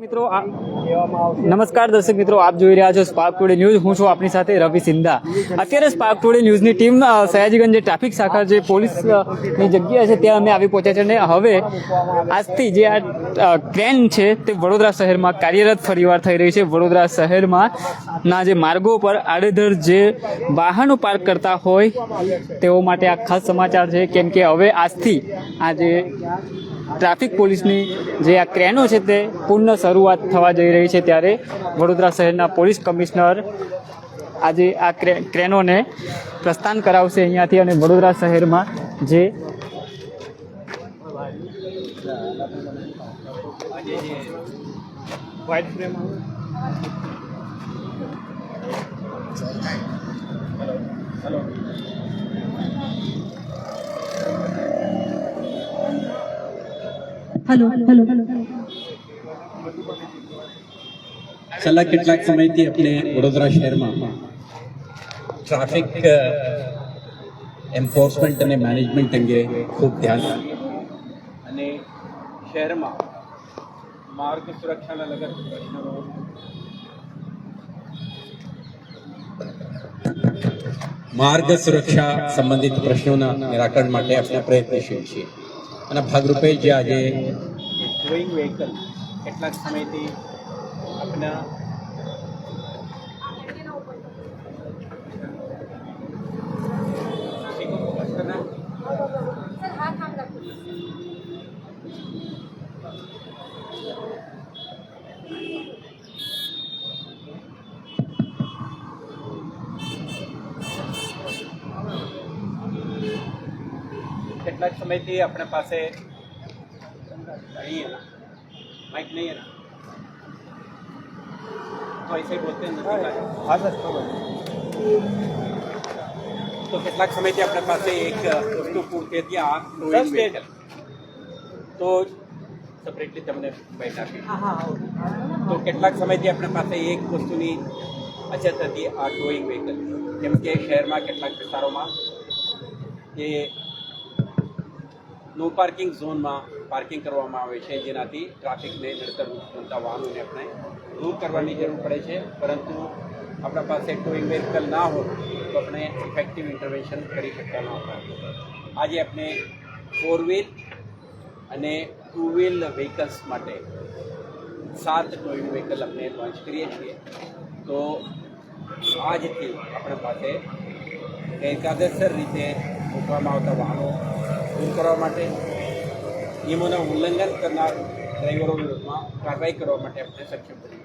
મિત્રો નમસ્કાર દર્શક મિત્રો, આપ જોઈ રહ્યા છો સ્પાર્ક ટુડે ન્યૂઝ હું છું આપની સાથે રવિ સિંધા. અત્યારે સ્પાર્ક ટુડે ન્યૂઝની ટીમ સયાજીગંજ જે ટ્રાફિક શાખા જે પોલીસની જગ્યા છે, ત્યાં અમે આવી પહોંચ્યા છે અને હવે આજથી જે આ ટ્રેન છે તે વડોદરા શહેરમાં કાર્યરત ફરીવાર થઈ રહી છે. વડોદરા શહેરમાં ના જે માર્ગો પર આડેધડ જે વાહનો પાર્ક કરતા હોય તેઓ માટે આ ખાસ સમાચાર છે. કેમ કે હવે આજથી આ જે ટ્રાફિક પોલીસની જે આ ક્રેનો છે તે પૂર્ણ શરૂઆત થવા જઈ રહી છે ત્યારે વડોદરા શહેરના પોલીસ કમિશનર આજે આ ક્રેનોને પ્રસ્થાન કરાવશે અહીંયાથી અને વડોદરા શહેરમાં જે હેલો હેલો છેલ્લા કેટલાક સમયથી આપણે વડોદરા શહેરમાં ટ્રાફિક એન્ફોર્સમેન્ટ અને મેનેજમેન્ટ અંગે ખૂબ ધ્યાન અને શહેરમાં માર્ગ સુરક્ષાના લગત પ્રશ્નો માર્ગ સુરક્ષા સંબંધિત પ્રશ્નોના નિરાકરણ માટે આપણે પ્રયત્નશીલ છીએ. અને ભાગરૂપે જે આજે ગ્રોઈંગ વેહિકલ કેટલાક સમયથી આપણા કેટલાક સમયથી આપણા પાસે माइक नहीं है ना तो ऐसे ही बोलते हैं તો કેટલાક સમયથી આપણા પાસે એક વસ્તુ પૂરતી હતી આ ટોઈંગ વ્હીકલ તો સેપરેટલી તમને બાઇટ આપી તો કેટલાક સમયથી આપણા પાસે એક વસ્તુની અછત હતી આ ટોઈંગ વ્હીકલ જેમ કે શહેરમાં કેટલાક વિસ્તારોમાં જે નો પાર્કિંગ ઝોનમાં પાર્કિંગ કરવામાં આવે છે જેનાથી ટ્રાફિકને નડતર બનતા વાહનોને આપણે દૂર કરવાની જરૂર પડે છે. પરંતુ આપણા પાસે ટોઈંગ વ્હીકલ ના હોય તો આપણે ઇફેક્ટિવ ઇન્ટરવેન્શન કરી શકતા ન હતા આજે આપણે ફોર વ્હીલ અને ટુ વ્હીલ વ્હીકલ્સ માટે સાત ટોઈંગ વ્હીકલ આપણે લોન્ચ કરીએ છીએ. તો આજથી આપણા પાસે ગેરકાયદેસર રીતે મૂકવામાં આવતા વાહનો દૂર કરવા માટે નિયમોના ઉલ્લંઘન કરનાર ડ્રાઈવરો વિરુદ્ધમાં કાર્યવાહી કરવા માટે આપણે સક્ષમ બની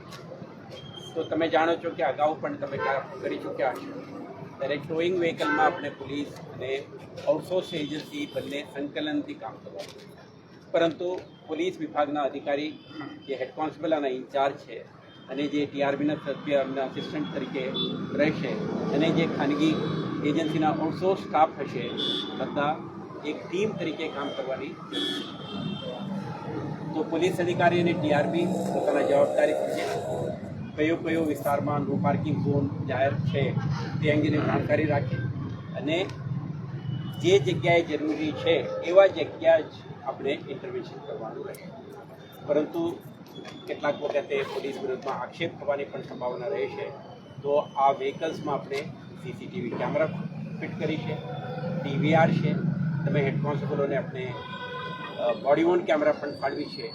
તો તમે જાણો છો કે અગાઉ પણ તમે કરી ચૂક્યા હશો. ત્યારે ટોઈંગ વ્હીકલમાં આપણે પોલીસ અને આઉટસોર્સ એજન્સી બંને સંકલનથી કામ કરવાનું પરંતુ પોલીસ વિભાગના અધિકારી, જે હેડ કોન્સ્ટેબલ અને ઇન્ચાર્જ છે અને જે ટીઆરબીના સભ્ય, એમના આસિસ્ટન્ટ તરીકે રહેશે અને જે ખાનગી એજન્સીના આઉટસોર્સ સ્ટાફ હશે બધા એક ટીમ તરીકે કામ કરવાની. તો પોલીસ અધિકારી અને ટીઆરબી પોતાના જવાબદારી છે. કયો કયો વિસ્તારમાં નો પાર્કિંગ ઝોન જાહેર છે તે અંગેની જાણકારી રાખે અને જે જગ્યાએ જરૂરી છે એવા જગ્યા જ આપણે ઇન્ટરવેન્શન કરવાનું રહે. પરંતુ કેટલાક વખતે પોલીસ વિરુદ્ધમાં આક્ષેપ થવાની પણ સંભાવના રહે છે. તો આ વ્હીકલ્સમાં આપણે સીસીટીવી કેમેરા ફિટ કરી છે ડીવીઆર છે તમે હેડ કોન્સ્ટેબલોને આપણે બોડી ઓન કેમેરા પણ ફાળવી છે.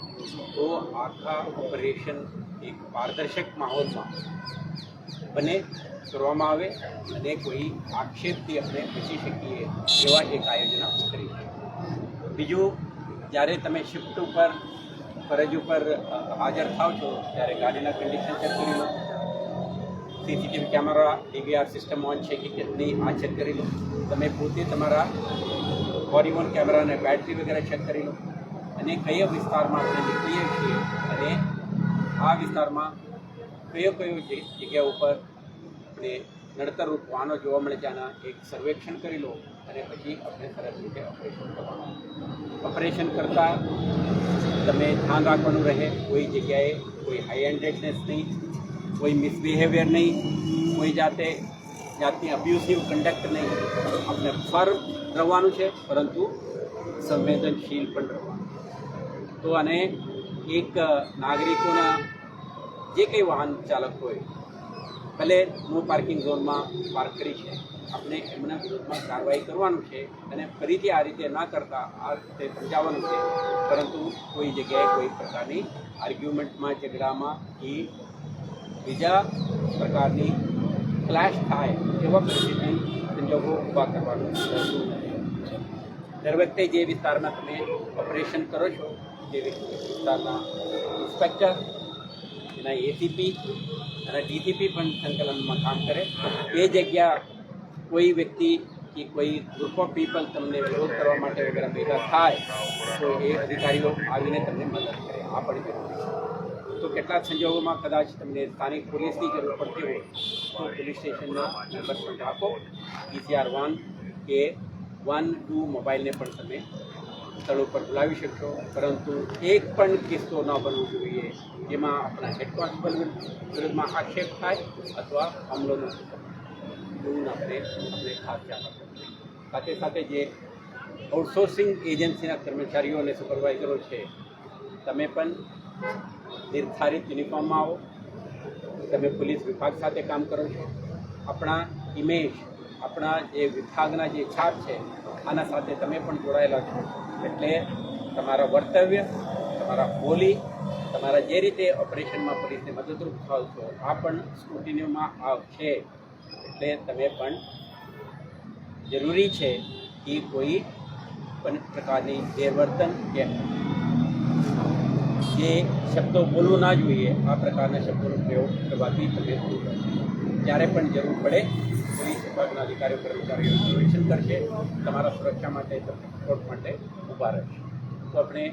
તો આખા ઓપરેશન એક પારદર્શક માહોલમાં બને, કરવામાં આવે અને કોઈ આક્ષેપથી આપણે બચી શકીએ એવા એક આયોજન આપણે કરી છે બીજું, જ્યારે તમે શિફ્ટ ઉપર, ફરજ ઉપર હાજર થાવ છો, ત્યારે ગાડીના કન્ડિશન ચેક કરી લો. CCTV camera DVR system on છે કે કેટલી આ ચેક કરી લો. તમે પોતે તમારા બોડી ઓન કેમેરા અને બેટરી વગેરે ચેક કરી લો. અને કયા વિસ્તારમાં આપણે નીકળીએ છીએ અને આ વિસ્તારમાં કયો કયો જગ્યા ઉપર આપણે નડતરરૂપ વાહનો જોવા મળે ત્યાંના એક સર્વેક્ષણ કરી લો અને પછી આપણે સરસ રીતે ઓપરેશન કરવાનું. ઓપરેશન કરતાં તમે ધ્યાન રાખવાનું રહે, કોઈ જગ્યાએ કોઈ હાઈ હેન્ડેડનેસ નહીં, કોઈ મિસબિહેવિયર નહીં, કોઈ જાતે જાતની અબ્યુસિવ કન્ડક્ટ નહીં. આપણે ફર્મ રહેવાનું છે, પરંતુ સંવેદનશીલ પણ રહેવાનું તો આને એક નાગરિકોના જે કંઈ વાહન ચાલક હોય, ભલે નો પાર્કિંગ ઝોનમાં પાર્ક કરી છે, આપણે એમના વિરુદ્ધમાં કાર્યવાહી કરવાનું છે અને ફરીથી આ રીતે ના કરતા આ રીતે સમજાવવાનું છે. પરંતુ કોઈ જગ્યાએ કોઈ પ્રકારની આર્ગ્યુમેન્ટમાં ઝઘડામાં કે બીજા પ્રકારની ક્લેશ થાય એવા પરિસ્થિતિ સંજોગો ઊભા કરવાનું દર વખતે જે વિસ્તારમાં તમે ઓપરેશન કરો છો, જે વિસ્તારના ઇન્સ્પેક્ટર એના એસીપી અને ડીસીપી પણ સંકલનમાં કામ કરે. એ જગ્યા કોઈ વ્યક્તિ કે કોઈ ગ્રુપ ઓફ પીપલ તમને વિરોધ કરવા માટે વગેરે ભેગા થાય, તો એ અધિકારીઓ આવીને તમને મદદ કરે. આ પણ જરૂરી છે. તો કેટલાક સંજોગોમાં કદાચ તમને સ્થાનિક પોલીસની જરૂર પડતી હોય તો પોલીસ સ્ટેશનના નંબર પણ રાખો. પીસીઆર વન કે વન ટુ મોબાઈલને પણ તમે સ્થળ ઉપર બોલાવી શકશો. પરંતુ એક પણ કિસ્સો ન બનવો જોઈએ. જેમાં આપણા હેડ કોન્સ્ટેબલ વિરુદ્ધમાં આક્ષેપ થાય અથવા હુમલો ન એવું આપણે આપણે ખાસ ધ્યાન સાથે સાથે જે આઉટસોર્સિંગ એજન્સીના કર્મચારીઓ અને સુપરવાઇઝરો છે, તમે પણ નિર્ધારિત યુનિફોર્મમાં આવો. તમે પોલીસ વિભાગ સાથે કામ કરો છો. આપણા ઇમેજ આપણા જે વિભાગના જે છાપ છે, આના સાથે તમે પણ જોડાયેલા છો. એટલે તમારા વર્તવ્ય, તમારા બોલી, તમારા જે રીતે ઓપરેશનમાં પોલીસને મદદરૂપ થાવ છો, આ પણ સ્કૂટિનીમાં આવશે. એટલે તમે પણ જરૂરી છે કે કોઈ પણ પ્રકારની ગેરવર્તન કે જે શબ્દો બોલવું ના જોઈએ, આ પ્રકારના શબ્દોનો પ્રયોગ કરવાથી રહેશો જ્યારે પણ જરૂર પડે, પોલીસ વિભાગના અધિકારીઓ, કર્મચારીઓ નિરીક્ષણ કરશે, તમારા સુરક્ષા માટે સપોર્ટ માટે ઊભા રહેશે. તો આપણે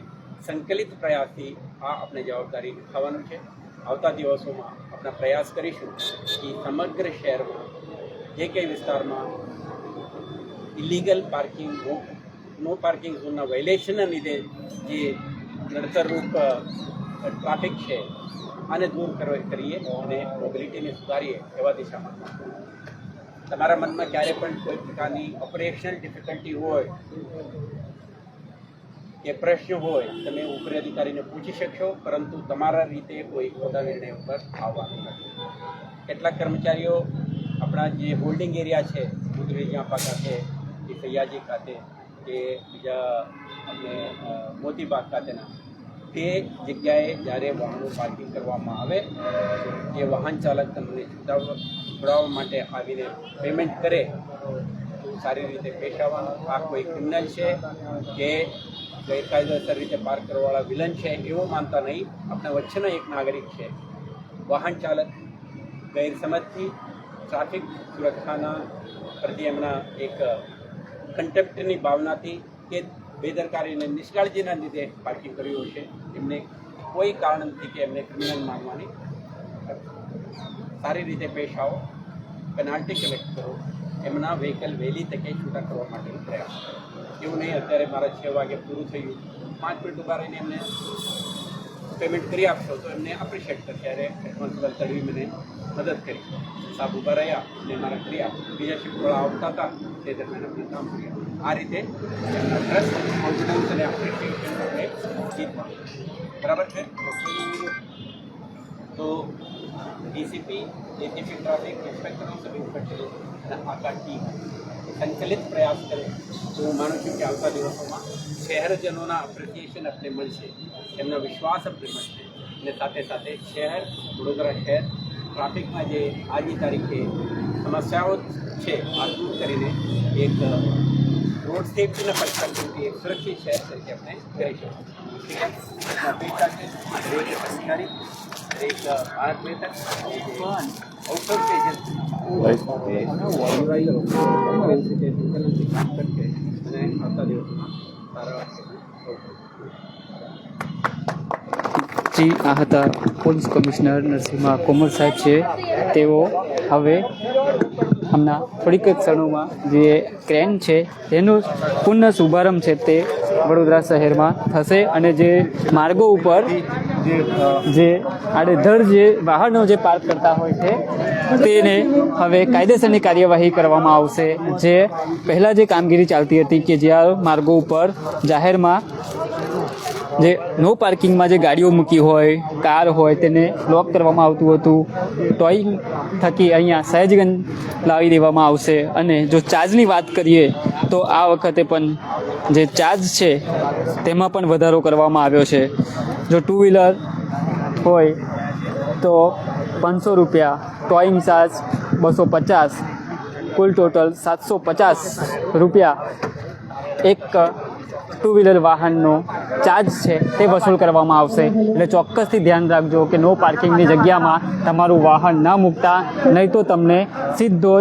સંકલિત પ્રયાસથી આ આપણે જવાબદારી નિભાવવાનું છે. આવતા દિવસોમાં આપણે પ્રયાસ કરીશું કે સમગ્ર શહેરમાં જે કંઈ વિસ્તારમાં ઇલીગલ પાર્કિંગ નો પાર્કિંગ ઝોનના વાયલેશનના લીધે જે નડતરરૂપ ટ્રાફિક છે આને દૂર કરીએ અને મોબિલિટીને સુધારીએ એવા દિશામાં. તમારા મનમાં ક્યારે પણ કોઈ પ્રકારની ઓપરેશનલ ડિફિકલ્ટી હોય કે પ્રશ્ન હોય તમે ઉપરી અધિકારીને પૂછી શકશો પરંતુ તમારા રીતે કોઈ ખોટા નિર્ણય ઉપર આવવાનું નથી. કેટલાક કર્મચારીઓ આપણા જે હોલ્ડિંગ એરિયા છે ગુજરી જાંપા ખાતે કે સૈયાજી ખાતે કે બીજા આપણે અ, મોતીબાગ ખાતેના તે જગ્યાએ જ્યારે વાહનો પાર્કિંગ કરવામાં આવે એ વાહન ચાલક તમને છૂટાવવા માટે આવીને પેમેન્ટ કરે, તો સારી રીતે પેશ આ કોઈ ક્રિમિનલ છે કે ગેરકાયદેસર રીતે પાર્ક કરવાવાળા વિલન છે, એવું માનતા નહીં. આપણા વચ્ચેનો એક નાગરિક છે. વાહન ચાલક ગેરસમજથી ટ્રાફિક સુરક્ષાના પ્રતિ એમના એક કન્ટેપ્ટની ભાવનાથી કે બેદરકારી અને નિષ્કાળજીના લીધે પાર્કિંગ કર્યું છે. એમને કોઈ કારણ નથી કે એમને ક્રિમિનલ માનવાની. સારી રીતે પેશ આવો પેનાલ્ટી કલેક્ટ કરો, એમના વ્હીકલ વહેલી તકે છૂટા કરવા માટેનો પ્રયાસ કરો. એવું નહીં, અત્યારે મારા છ વાગે પૂરું થયું. પાંચ મિનિટ ઊભા રહીને એમને પેમેન્ટ કરી આપશો તો એમને એપ્રિશિએટ કરશે અરે રિસ્પોન્સિબલ તળવી મને મદદ કરી. સાહેબ ઊભા રહ્યા અને મારા કરી આપ્યું બીજા શિફ્ટવાળા આવતા હતા. તે દરમિયાન આપણે કામ કર્યું. આ રીતે એમના ટ્રસ્ટ કોન્ફિડન્સ અને એપ્રિશિએશન આપણે જીતવાનું બરાબર છે? તો DCP ATP traffic inspector sub ઇન્સ્પેક્ટરો અને આખા ટીમ સંકલિત પ્રયાસ કરે. તો હું માનું છું કે આવતા દિવસોમાં શહેરજનોના એપ્રિસિએશન આપણે મળશે, એમનો વિશ્વાસ આપણે મળશે. અને સાથે સાથે શહેર, વડોદરા શહેર, ટ્રાફિકમાં જે આજની તારીખે સમસ્યાઓ છે આ દૂર કરીને એક રોડ સેફટીના પર્સપેક્ટિવથી એક સુરક્ષિત શહેર તરીકે આપણે કરી શકીએ. ઠીક છે? અપેક્ષા છે કર્મચારી ભારત મહેતક જી, આ હતા પોલીસ કમિશનર નરસિંહા કોમર સાહેબ છે. તેઓ હવે હમણાં થોડીક જ ક્ષણોમાં જે ક્રેન છે, તેનું પુનઃ શુભારંભ છે તે વડોદરા શહેરમાં થશે અને જે માર્ગો ઉપર જે આડેધડ જે વાહનો જે પાર્ક કરતા હોય છે, તેને હવે કાયદેસરની કાર્યવાહી કરવામાં આવશે. જે પહેલાં જે કામગીરી ચાલતી હતી કે જ્યાં માર્ગો ઉપર જાહેરમાં જે નો પાર્કિંગમાં જે ગાડીઓ મૂકી હોય, કાર હોય, તેને લોક કરવામાં આવતું હતું. ટોઈંગ થકી અહીંયા સહેજગંજ લાવી દેવામાં આવશે. અને જો ચાર્જની વાત કરીએ, તો આ વખતે પણ જે ચાર્જ છે, તેમાં પણ વધારો કરવામાં આવ્યો છે. જો ટુ વ્હીલર હોય તો પાંચસો રૂપિયા ટોઈંગ ચાર્જ બસો પચાસ કુલ ટોટલ સાતસો પચાસ રૂપિયા એક ટુ વ્હીલર વાહનનો ચાર્જ છે તે વસૂલ કરવામાં આવશે. એટલે ચોક્કસથી ધ્યાન રાખજો કે નો પાર્કિંગની જગ્યામાં તમારું વાહન ન મૂકતા, નહીં તો તમને સીધો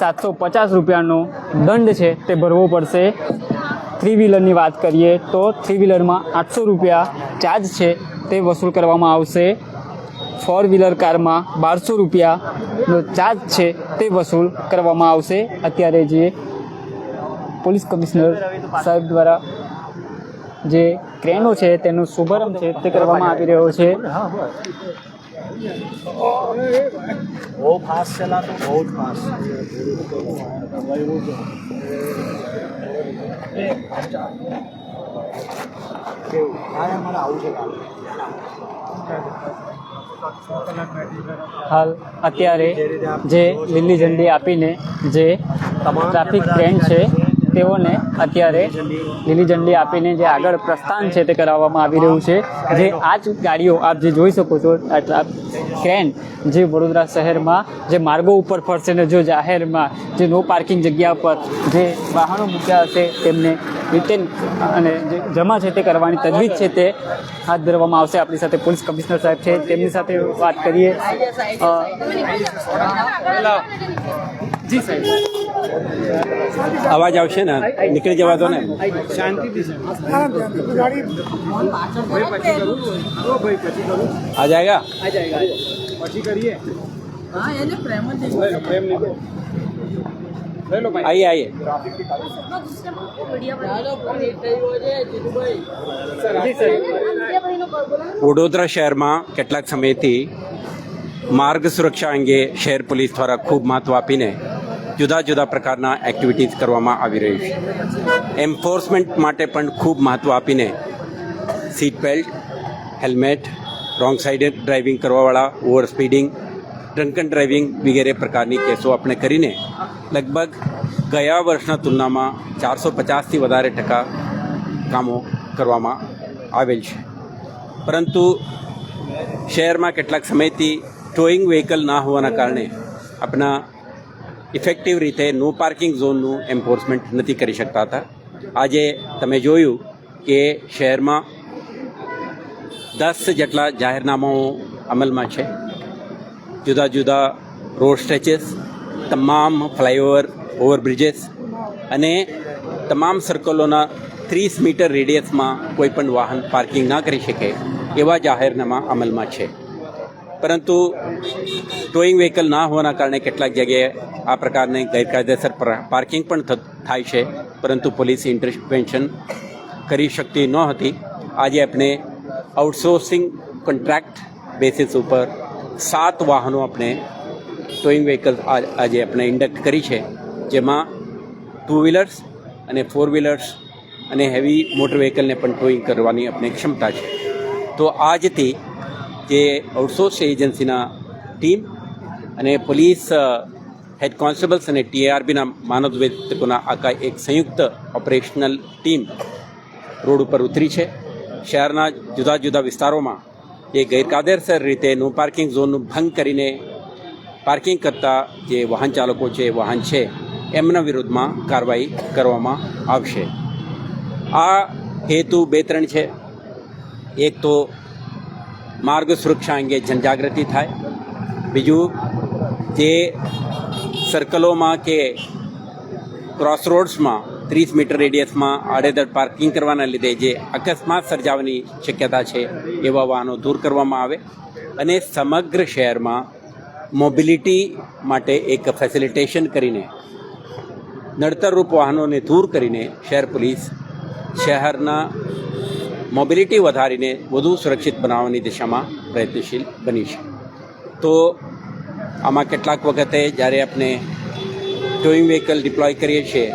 સાતસો પચાસ રૂપિયાનો દંડ છે તે ભરવો પડશે. થ્રી વ્હીલરની વાત કરીએ તો થ્રી વ્હીલરમાં આઠસો રૂપિયા ચાર્જ છે. તે વસૂલ કરવામાં આવશે. ફોર વ્હીલર કારમાં બારસો રૂપિયાનો ચાર્જ છે. તે વસૂલ કરવામાં આવશે. અત્યારે જે પોલીસ કમિશનર સાહેબ દ્વારા જે ક્રેનો છે, તેનો શુભારંભ છે, તે કરવામાં આવી રહ્યો છે. બહુ ફાસ્ટ ચલા તો બહુ ફાસ્ટ હાલ અત્યારે જે લીલી ઝંડી આપીને જે ટ્રાફિક ટ્રેન છે તેઓને અત્યારે લીલી ઝંડી આપીને જે આગળ પ્રસ્થાન છે તે કરાવવામાં આવી રહ્યું છે. જે આ જ ગાડીઓ આપ જે જોઈ શકો છો ક્રેન જે વડોદરા શહેરમાં જે માર્ગો ઉપર ફરશે ને જો જાહેરમાં જે નો પાર્કિંગ જગ્યા પર જે વાહનો મૂક્યા હશે તેમને રિટેન અને જે જમા છે તે કરવાની તજવીજ છે તે હાથ ધરવામાં આવશે. આપણી સાથે પોલીસ કમિશનર સાહેબ છે તેમની સાથે વાત કરીએ. જી સાહેબ. અવાજ આવશે ને? નીકળી જવા દો ને. આ જાયગા પછી આઈએ આઈએ. વડોદરા શહેરમાં કેટલાક સમયથી માર્ગ સુરક્ષા અંગે શહેર પોલીસ દ્વારા ખૂબ મહત્વ આપીને જુદા જુદા પ્રકારના એક્ટિવિટીઝ કરવામાં આવી રહી છે. એન્ફોર્સમેન્ટ માટે પણ ખૂબ મહત્ત્વ આપીને સીટ બેલ્ટ હેલ્મેટ રોંગ સાઈડે ડ્રાઇવિંગ કરવાવાળા ઓવર સ્પીડિંગ ડ્રંકન ડ્રાઇવિંગ વગેરે પ્રકારની કેસો આપણે કરીને લગભગ ગયા વર્ષના તુલનામાં ચારસો પચાસથી વધારે ટકા કામો કરવામાં આવેલ છે. પરંતુ શહેરમાં કેટલાક સમયથી ટોઈંગ વ્હીકલ ના હોવાના કારણે આપણા ઇફેક્ટિવ રીતે નો પાર્કિંગ ઝોનનું એન્ફોર્સમેન્ટ નથી કરી શકતા હતા. આજે તમે જોયું કે શહેરમાં દસ જેટલા જાહેરનામાઓ અમલમાં છે. જુદા જુદા રોડ સ્ટ્રેચીસ તમામ ફ્લાયઓવર, ઓવરબ્રિજીસ અને તમામ સર્કલોના ત્રીસ મીટર રેડિયસમાં કોઈ પણ વાહન પાર્કિંગ ના કરી શકે એવા જાહેરનામા અમલમાં છે. પરંતુ ટોઈંગ વ્હીકલ ના હોવાના કારણે કેટલાક જગ્યાએ આ પ્રકારની ગેરકાયદેસર પાર્કિંગ પણ થાય છે. પરંતુ પોલીસ ઇન્ટરવેન્શન કરી શકતી ન હતી. આજે આપણે આઉટસોર્સિંગ કોન્ટ્રાક્ટ બેસિસ ઉપર સાત વાહનો આપણે ટોઈંગ વ્હીકલ આજે આપણે ઇન્ડક્ટ કરી છે. જેમાં ટુ વ્હીલર્સ અને ફોર વ્હીલર્સ અને હેવી મોટર વ્હીકલને પણ ટોઈંગ કરવાની આપણે ક્ષમતા છે. તો આજથી જે આઉટસોર્સ એજન્સીના ટીમ અને પોલીસ હેડ કોન્સ્ટેબલ્સ અને ટીઆરબીના માનવવેદકોના આખા એક સંયુક્ત ઓપરેશનલ ટીમ રોડ ઉપર ઉતરી છે. શહેરના જુદા જુદા વિસ્તારોમાં એ ગેરકાયદેસર રીતે નો પાર્કિંગ ઝોનનું ભંગ કરીને પાર્કિંગ કરતા જે વાહન ચાલકો છે, વાહન છે, એમના વિરુદ્ધમાં કાર્યવાહી કરવામાં આવશે. આ હેતુ બે ત્રણ છે. એક તો માર્ગ સુરક્ષા અંગે જનજાગૃતિ થાય. બીજું જે સર્કલોમાં કે ક્રોસ રોડ્સમાં ત્રીસ મીટર રેડિયસમાં આડેધડ પાર્કિંગ કરવાના લીધે જે અકસ્માત સર્જાવાની શક્યતા છે એવા વાહનો દૂર કરવામાં આવે. અને સમગ્ર શહેરમાં મોબિલિટી માટે એક ફેસિલિટેશન કરીને નડતરરૂપ વાહનોને દૂર કરીને શહેર પોલીસ શહેરના મોબિલિટી વધારીને વધુ સુરક્ષિત બનાવવાની દિશામાં પ્રયત્નશીલ બની છે. તો આમાં કેટલાક વખતે જ્યારે આપણે ટોઈંગ વ્હીકલ ડિપ્લોય કરીએ છીએ,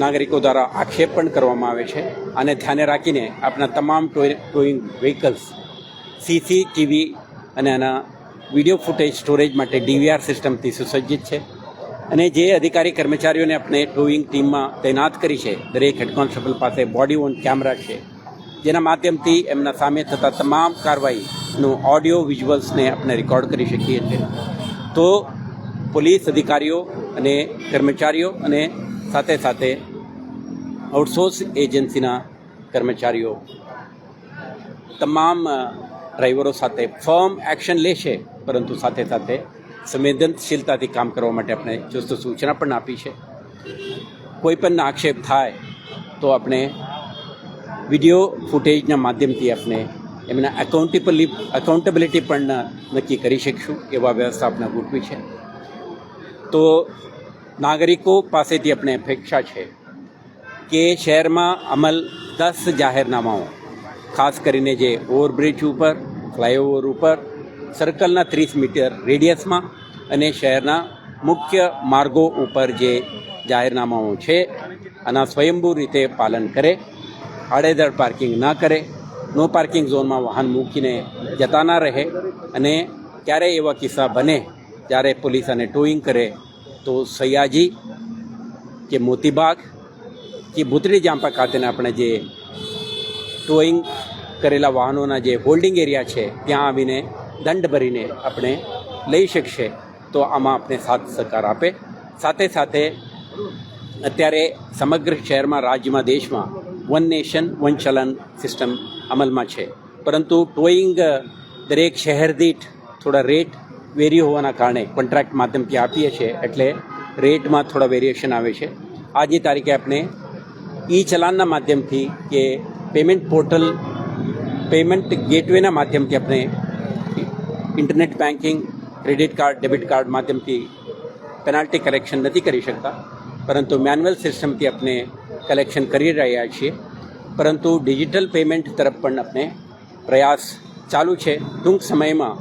નાગરિકો દ્વારા આક્ષેપ પણ કરવામાં આવે છે અને ધ્યાને રાખીને આપણા તમામ ટોઈંગ વ્હીકલ્સ, સીસીટીવી અને આના વીડિયો ફૂટેજ સ્ટોરેજ માટે ડીવીઆર સિસ્ટમથી સુસજ્જિત છે અને જે અધિકારી કર્મચારીઓને આપણે ટોઈંગ ટીમમાં તૈનાત કરી છે, દરેક હેડ કોન્સ્ટેબલ પાસે બોડી ઓન કેમેરા છે જેના માધ્યમથી એમના સામે થતા તમામ કાર્યવાહીનું ઓડિયો વિઝ્યુઅલ્સને આપણે રેકોર્ડ કરી શકીએ છીએ. તો પોલીસ અધિકારીઓ અને કર્મચારીઓ અને સાથે સાથે આઉટસોર્સ એજન્સીના કર્મચારીઓ, તમામ ડ્રાઈવરો સાથે ફર્મ એક્શન લેશે પરંતુ સાથે સાથે સંવેદનશીલતાથી કામ કરવા માટે આપણે ચુસ્ત સૂચના પણ આપી છે. કોઈ પણ આક્ષેપ થાય તો આપણે વીડિયો ફૂટેજના માધ્યમથી આપણે એમના એકાઉન્ટેબલી એકાઉન્ટેબિલિટી પણ નક્કી કરી શકીશું એવા વ્યવસ્થા આપણે ગોઠવી છે. તો નાગરિકો પાસેથી આપણે અપેક્ષા છે કે શહેરમાં અમલ દસ જાહેરનામાઓ, ખાસ કરીને જે ઓવરબ્રિજ ઉપર ફ્લાયઓવર ઉપર સર્કલના ત્રીસ મીટર રેડિયસમાં અને શહેરના મુખ્ય માર્ગો ઉપર જે જાહેરનામાઓ છે, આના સ્વયંભૂ રીતે પાલન કરે આડેધડ પાર્કિંગ ન કરે. નો પાર્કિંગ ઝોનમાં વાહન મૂકીને જતા ના રહે. અને ક્યારે એવા કિસ્સા બને જ્યારે પોલીસ આને ટોઈંગ કરે, તો સયાજી કે મોતીબાગ કે ભૂતળી જાંપા ખાતેના આપણે જે ટોઈંગ કરેલા વાહનોના જે હોલ્ડિંગ એરિયા છે, ત્યાં આવીને દંડ ભરીને આપણે લઈ શકશે. તો આમાં આપણે સાથ સહકાર આપે. સાથે સાથે અત્યારે સમગ્ર શહેરમાં, રાજ્યમાં, દેશમાં one nation one challan system અમલમાં છે પરંતુ ટોઈંગ દરેક શહેર દીઠ થોડા રેટ વેરી હોવાના કારણે કોન્ટ્રાક્ટ માધ્યમથી આપીએ છીએ એટલે રેટમાં થોડા વેરિએશન આવે છે આજની તારીખે આપણે ઈ ચલાનના માધ્યમથી કે પેમેન્ટ પોર્ટલ પેમેન્ટ ગેટવેના માધ્યમથી આપણે internet banking credit card debit card માધ્યમથી પેનાલ્ટી કલેક્શન નથી કરી શકતા પરંતુ મેન્યુઅલ સિસ્ટમથી આપણે કલેક્શન કરી રહ્યા છીએ. પરંતુ ડિજિટલ પેમેન્ટ તરફ પણ આપણે પ્રયાસ ચાલુ છે. ટૂંક સમયમાં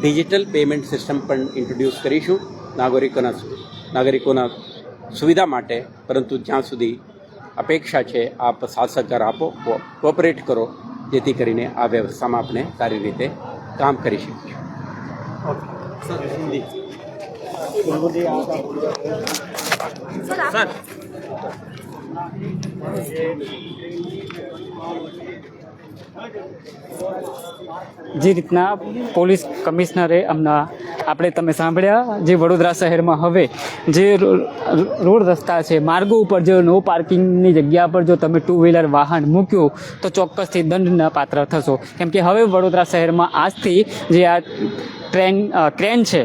ડિજિટલ પેમેન્ટ સિસ્ટમ પણ ઇન્ટ્રોડ્યુસ કરીશું. નાગરિકોના નાગરિકોના સુવિધા માટે પરંતુ જ્યાં સુધી અપેક્ષા છે આપ સાથ સહકાર આપો કોઓપરેટ કરો જેથી કરીને આ વ્યવસ્થામાં આપણે સારી રીતે કામ કરી શકીએ. જે રીતના પોલીસ કમિશનરે હમણાં આપણે તમે સાંભળ્યા જે વડોદરા શહેરમાં હવે જે રોડ રસ્તા છે, માર્ગો ઉપર જો નો પાર્કિંગની જગ્યા પર જો તમે ટુ વ્હીલર વાહન મૂક્યું, તો ચોક્કસથી દંડના પાત્ર થશો. કેમ કે હવે વડોદરા શહેરમાં આજથી જે આ ટ્રેન ક્રેન છે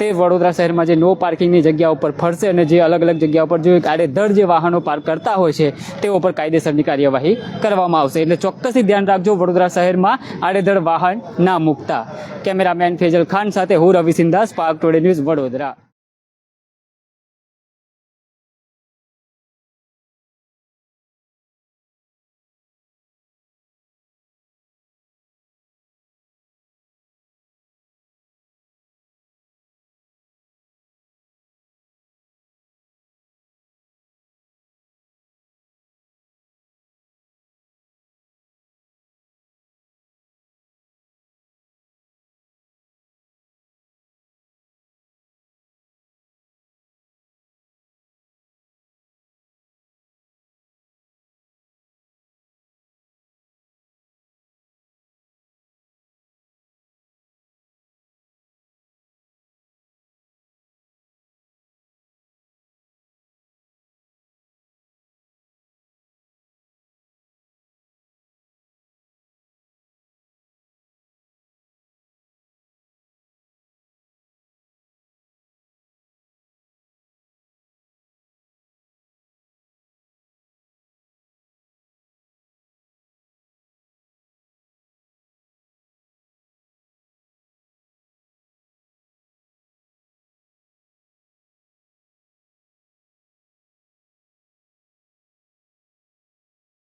તે વડોદરા શહેરમાં જે નો પાર્કિંગની જગ્યા ઉપર ફરશે અને જે અલગ અલગ જગ્યા ઉપર જો આડેધડ જે વાહનો પાર્ક કરતા હોય છે તેઓ પર કાયદેસરની કાર્યવાહી કરવામાં આવશે. એટલે ચોક્કસથી ધ્યાન રાખજો વડોદરા શહેરમાં આડેધડ વાહન ના મૂકતા. કેમેરામેન ફેજલ ખાન સાથે હું Ravi Sindha Spark Today news Vadodara.